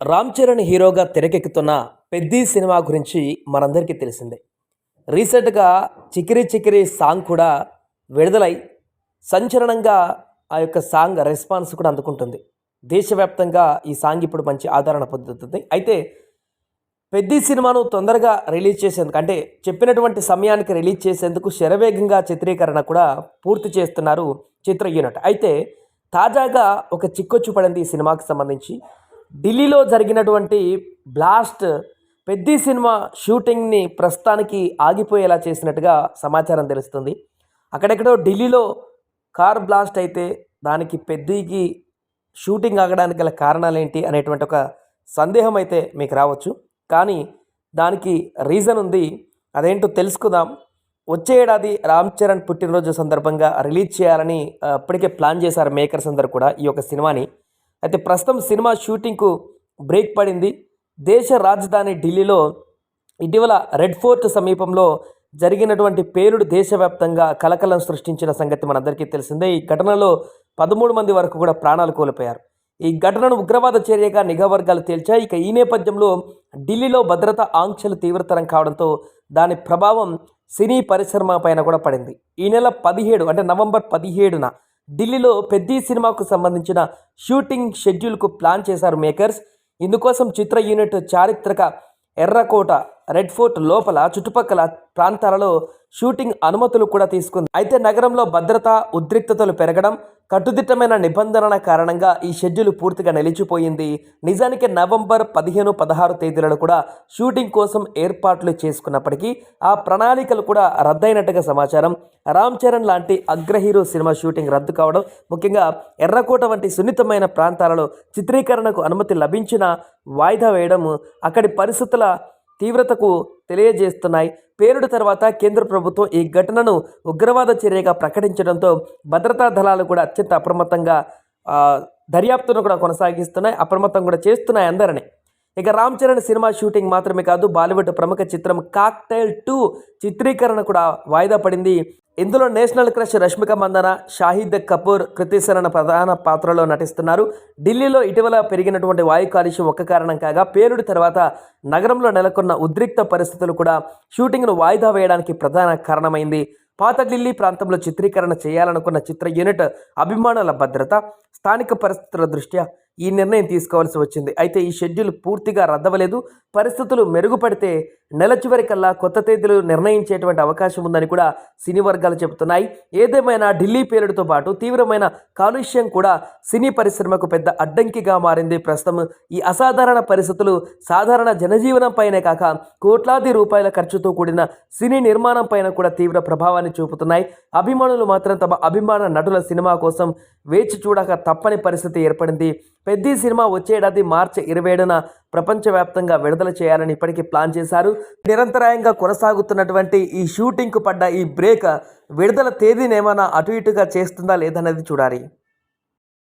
రామ్ చరణ్ హీరోగా తెరకెక్కుతున్న పెద్ది సినిమా గురించి మనందరికీ తెలిసిందే. రీసెంట్గా చికిరి చికిరి సాంగ్ కూడా విడుదలై సంచలనంగా ఆ యొక్క సాంగ్ రెస్పాన్స్ కూడా అందుకుంటుంది. దేశవ్యాప్తంగా ఈ సాంగ్ ఇప్పుడు మంచి ఆదరణ పొందుతుంది. అయితే పెద్ది సినిమాను తొందరగా రిలీజ్ చేసేందుకు అంటే చెప్పినటువంటి సమయానికి రిలీజ్ చేసేందుకు శరవేగంగా చిత్రీకరణ కూడా పూర్తి చేస్తున్నారు చిత్ర యూనిట్. అయితే తాజాగా ఒక చిక్కొచ్చు పడింది ఈ సినిమాకి సంబంధించి. ఢిల్లీలో జరిగినటువంటి బ్లాస్ట్ పెద్ది సినిమా షూటింగ్ని ప్రస్తుతానికి ఆగిపోయేలా చేసినట్టుగా సమాచారం తెలుస్తుంది. అక్కడెక్కడో ఢిల్లీలో కార్ బ్లాస్ట్ అయితే దానికి పెద్దికి షూటింగ్ ఆగడానికి గల కారణాలేంటి అనేటువంటి ఒక సందేహం అయితే మీకు రావచ్చు. కానీ దానికి రీజన్ ఉంది. అదేంటో తెలుసుకుందాం. వచ్చే ఏడాది రామ్ చరణ్ పుట్టినరోజు సందర్భంగా రిలీజ్ చేయాలని అప్పటికే ప్లాన్ చేశారు మేకర్స్ అందరు కూడా ఈ యొక్క సినిమాని. అయితే ప్రస్తుతం సినిమా షూటింగ్కు బ్రేక్ పడింది. దేశ రాజధాని ఢిల్లీలో ఇటీవల రెడ్ ఫోర్ట్ సమీపంలో జరిగినటువంటి పేలుడు దేశవ్యాప్తంగా కలకలం సృష్టించిన సంగతి మనందరికీ తెలిసిందే. ఈ ఘటనలో పదమూడు మంది వరకు కూడా ప్రాణాలు కోల్పోయారు. ఈ ఘటనను ఉగ్రవాద చర్యగా నిఘా వర్గాలు తేల్చాయి. ఇక ఈ నేపథ్యంలో ఢిల్లీలో భద్రతా ఆంక్షలు తీవ్రతరం కావడంతో దాని ప్రభావం సినీ పరిశ్రమ పైన కూడా పడింది. ఈ నెల పదిహేడు అంటే నవంబర్ పదిహేడున ఢిల్లీలో పెద్ద సినిమాకు సంబంధించిన షూటింగ్ షెడ్యూల్కు ప్లాన్ చేశారు మేకర్స్. ఇందుకోసం చిత్ర యూనిట్ చారిత్రక ఎర్రకోట రెడ్ ఫోర్ట్ లోపల చుట్టుపక్కల ప్రాంతాలలో షూటింగ్ అనుమతులు కూడా తీసుకుంది. అయితే నగరంలో భద్రత ఉద్రిక్తతలు పెరగడం కట్టుదిట్టమైన నిబంధనల కారణంగా ఈ షెడ్యూల్ పూర్తిగా నిలిచిపోయింది. నిజానికి నవంబర్ పదిహేను పదహారు తేదీలలో కూడా షూటింగ్ కోసం ఏర్పాట్లు చేసుకున్నప్పటికీ ఆ ప్రణాళికలు కూడా రద్దయినట్టుగా సమాచారం. రామ్ చరణ్ లాంటి అగ్రహీరో సినిమా షూటింగ్ రద్దు కావడం ముఖ్యంగా ఎర్రకోట వంటి సున్నితమైన ప్రాంతాలలో చిత్రీకరణకు అనుమతి లభించిన వాయిదా వేయడం అక్కడి పరిస్థితుల తీవ్రతకు తెలియజేస్తున్నాయి. పేరుడు తర్వాత కేంద్ర ప్రభుత్వం ఈ ఘటనను ఉగ్రవాద చర్యగా ప్రకటించడంతో భద్రతా దళాలు కూడా అత్యంత అప్రమత్తంగా దర్యాప్తును కూడా కొనసాగిస్తున్నాయి. అప్రమత్తం కూడా చేస్తున్నాయి అందరినీ. ఇక రామ్ చరణ్ సినిమా షూటింగ్ మాత్రమే కాదు బాలీవుడ్ ప్రముఖ చిత్రం కాక్టైల్ టూ చిత్రీకరణ కూడా వాయిదా పడింది. ఇందులో నేషనల్ క్రష్ రష్మిక మందన షాహిద్ కపూర్ కృతిసరణ ప్రధాన పాత్రలో నటిస్తున్నారు. ఢిల్లీలో ఇటీవల పెరిగినటువంటి వాయు కాలుష్యం ఒక్క కారణం కాగా పేలుడు తర్వాత నగరంలో నెలకొన్న ఉద్రిక్త పరిస్థితులు కూడా షూటింగ్ను వాయిదా వేయడానికి ప్రధాన కారణమైంది. పాత ఢిల్లీ ప్రాంతంలో చిత్రీకరణ చేయాలనుకున్న చిత్ర యూనిట్ అభిమానుల భద్రత స్థానిక పరిస్థితుల దృష్ట్యా ఈ నిర్ణయం తీసుకోవాల్సి వచ్చింది. అయితే ఈ షెడ్యూల్ పూర్తిగా రద్దవలేదు పరిస్థితులు మెరుగుపడితే నెల చివరికల్లా కొత్త తేదీలు నిర్ణయించేటువంటి అవకాశం ఉందని కూడా సినీ వర్గాలు చెబుతున్నాయి. ఏదేమైనా ఢిల్లీ పేరుడుతో పాటు తీవ్రమైన కాలుష్యం కూడా సినీ పరిశ్రమకు పెద్ద అడ్డంకిగా మారింది. ప్రస్తుతం ఈ అసాధారణ పరిస్థితులు సాధారణ జనజీవనం పైనే కాక కోట్లాది రూపాయల ఖర్చుతో కూడిన సినీ నిర్మాణం పైన కూడా తీవ్ర ప్రభావాన్ని చూపుతున్నాయి. అభిమానులు మాత్రం తమ అభిమాన నటుల సినిమా కోసం వేచి చూడక తప్పని పరిస్థితి ఏర్పడింది. పెద్ద సినిమా వచ్చేడాది మార్చి ఇరవై ఏడున ప్రపంచవ్యాప్తంగా విడుదల చేయాలని ఇప్పటికీ ప్లాన్ చేశారు. నిరంతరాయంగా కొనసాగుతున్నటువంటి ఈ షూటింగ్కు పడ్డ ఈ బ్రేక్ విడుదల తేదీని ఏమైనా అటు ఇటుగా చేస్తుందా లేదన్నది చూడాలి.